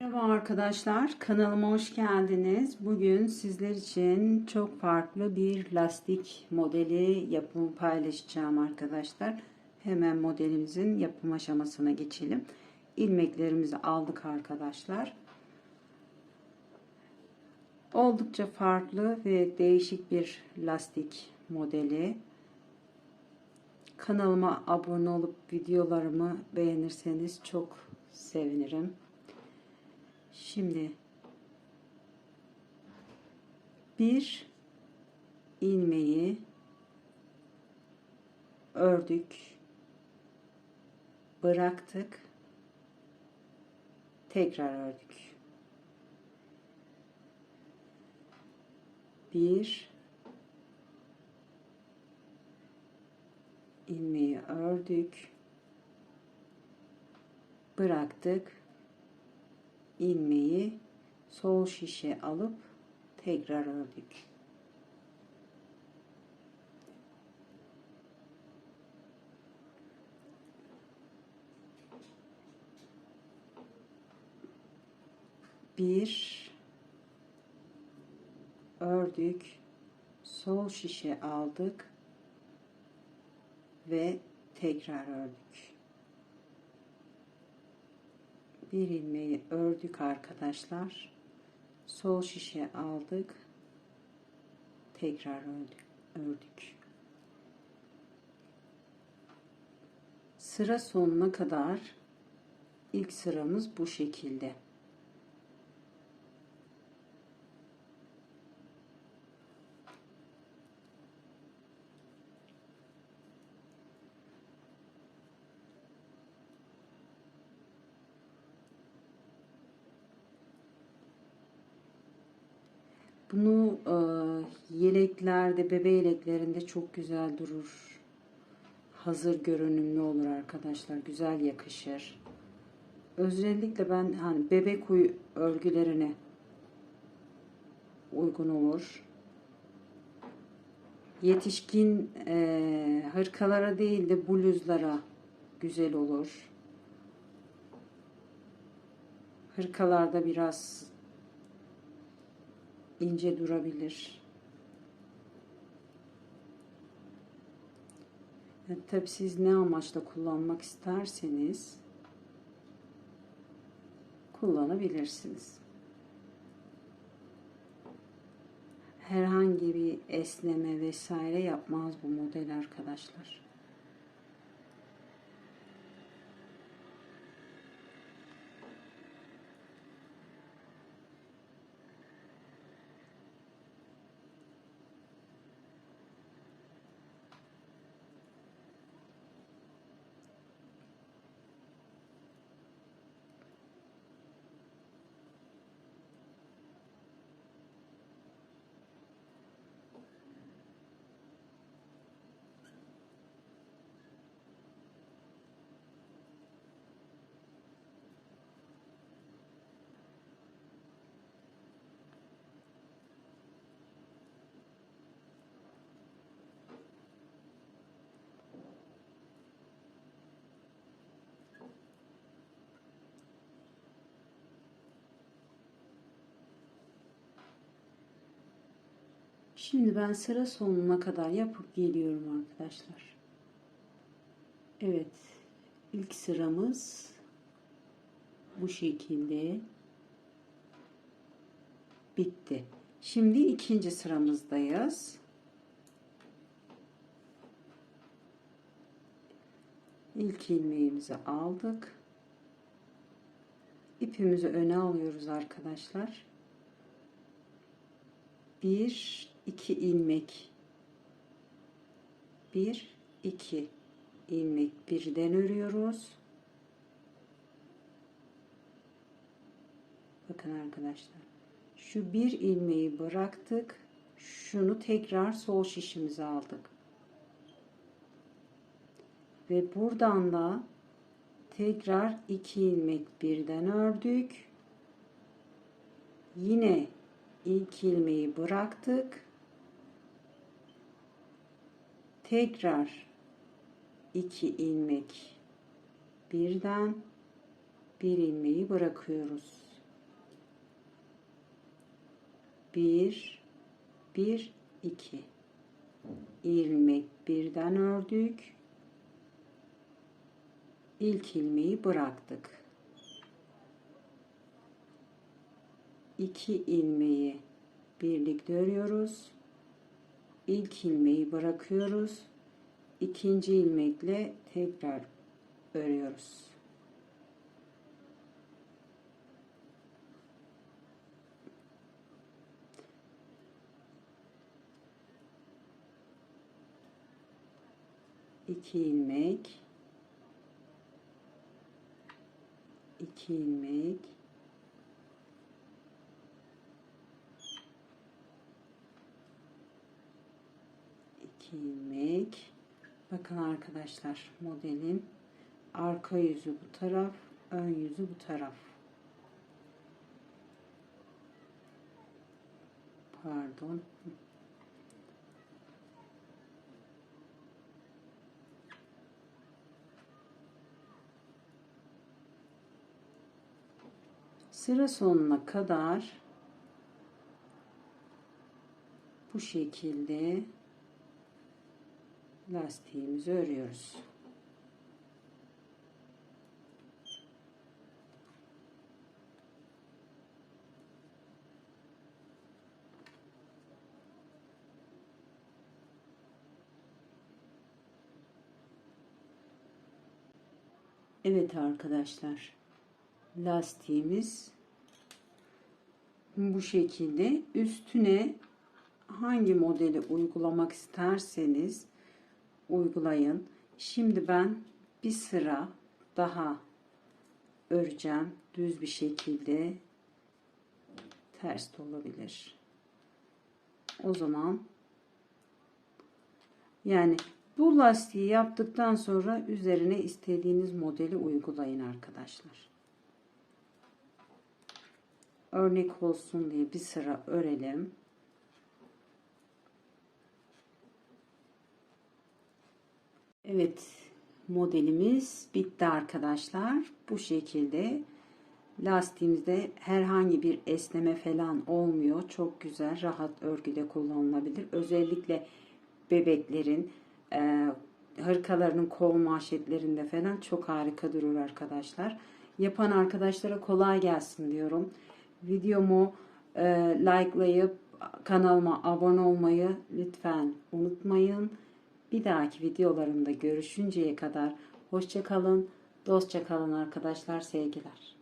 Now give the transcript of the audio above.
Merhaba arkadaşlar, kanalıma hoş geldiniz. Bugün sizler için çok farklı bir lastik modeli yapımı paylaşacağım arkadaşlar. Hemen modelimizin yapım aşamasına geçelim. İlmeklerimizi aldık arkadaşlar. Oldukça farklı ve değişik bir lastik modeli. Kanalıma abone olup videolarımı beğenirseniz çok sevinirim. Şimdi bir ilmeği ördük, bıraktık, tekrar ördük. Bir ilmeği ördük, bıraktık, ilmeği sol şişe alıp tekrar ördük. Bir ördük, sol şişe aldık ve tekrar ördük bir ilmeği ördük arkadaşlar. Sol şişe aldık. Tekrar ördük, sıra sonuna kadar ilk sıramız bu şekilde Bunu e, yeleklerde, bebe yeleklerinde çok güzel durur. Hazır görünümlü olur arkadaşlar. Güzel yakışır. Özellikle ben hani bebek örgülerine uygun olur. Yetişkin e, hırkalara değil de bluzlara güzel olur. Hırkalarda biraz ince durabilir. Evet, tabii siz ne amaçla kullanmak isterseniz kullanabilirsiniz. Herhangi bir esneme vesaire yapmaz bu model arkadaşlar. Şimdi ben sıra sonuna kadar yapıp geliyorum arkadaşlar. Evet. ilk sıramız bu şekilde bitti. Şimdi ikinci sıramızdayız. İlk ilmeğimizi aldık. İpimizi öne alıyoruz arkadaşlar. Bir 2 ilmek. 1 2 ilmek birden örüyoruz. Bakın arkadaşlar şu bir ilmeği bıraktık şunu tekrar sol şişimize aldık. Ve buradan da tekrar 2 ilmek birden ördük. Yine ilk ilmeği bıraktık tekrar 2 ilmek birden bir ilmeği bırakıyoruz. Bir, bir, iki ilmek birden ördük. İlk ilmeği bıraktık. İki ilmeği birlikte örüyoruz. İlk ilmeği bırakıyoruz. İkinci ilmekle tekrar örüyoruz. iki ilmek iki ilmek iki ilmek bakın arkadaşlar modelin arka yüzü bu taraf ön yüzü bu taraf. Pardon. Sıra sonuna kadar bu şekilde lastiğimizi örüyoruz. Evet arkadaşlar lastiğimiz bu şekilde üstüne hangi modeli uygulamak isterseniz uygulayın. Şimdi ben bir sıra daha öreceğim düz bir şekilde ters olabilir. O zaman yani bu lastiği yaptıktan sonra üzerine istediğiniz modeli uygulayın arkadaşlar. Örnek olsun diye bir sıra örelim. Evet modelimiz bitti arkadaşlar. Bu şekilde lastiğimizde herhangi bir esneme falan olmuyor. Çok güzel rahat örgüde kullanılabilir. Özellikle bebeklerin e, hırkalarının kol manşetlerinde falan çok harika durur arkadaşlar. Yapan arkadaşlara kolay gelsin diyorum. Videomu e, likelayıp kanalıma abone olmayı lütfen unutmayın. Bir dahaki videolarımda görüşünceye kadar hoşça kalın, dostça kalın arkadaşlar, sevgiler.